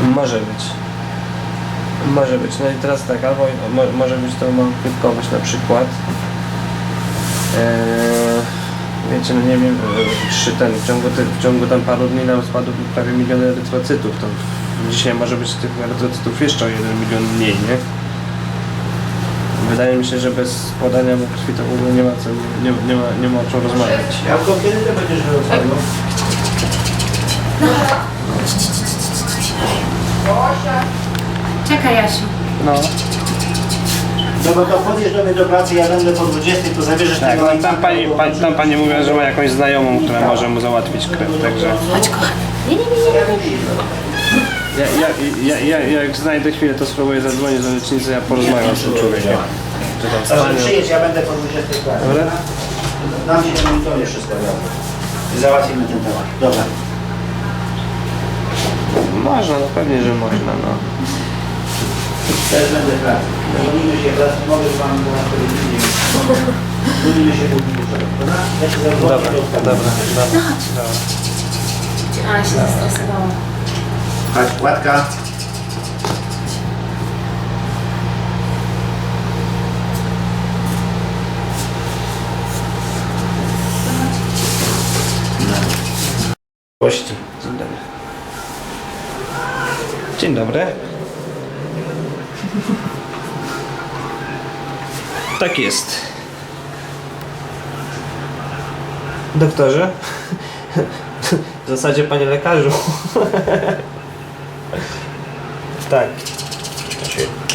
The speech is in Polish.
Może być. Może być. No i teraz tak, albo mo, może być to małopłytkowość na przykład. Eee, wiecie, no nie wiem, przy ten, w ciągu, ty, w ciągu tam paru dni nam spadł prawie milion erytrocytów. To dzisiaj może być tych erytrocytów jeszcze o jeden milion mniej, nie? Wydaje mi się, że bez podania mu krwi to w ogóle nie ma, co, nie, nie ma, nie ma o czym rozmawiać. Jałko, kiedy ty będziesz wyrobił? Czekaj, Jasiu. No, Dobra, to podjedź do mnie do pracy, ja będę po 20, to zabierzesz tak, tego no, tam, pani, pan, tam pani mówiła, że ma jakąś znajomą, która może mu załatwić krew, także... Chodź, kochany. Nie, nie, nie, nie, nie. Ja, ja, ja, ja, jak znajdę chwilę, to spróbuję zadzwonić do lecznicy, ja porozmawiam z tym człowiekiem. Czy tam Dobrze, stanie. przyjedź, ja będę po 20 w pracy. Dobra? Dam ci na monitorie wszystko razem. I załatwimy ten temat. Dobra. Można, no pewnie, że można, no. Też będę pracy. Dzwonimy się, teraz nie mogę z wami do nas powiedzieć. Dzwonimy się później wieczorem. Dobra? Ja się zadzwonię Dobra, do dobra, dobra. dobra. Ale się zestresowała. Chodź, Łatka. Gości. Dzień dobry. Dzień dobry. Tak jest. Doktorze? W zasadzie panie lekarzu. tak.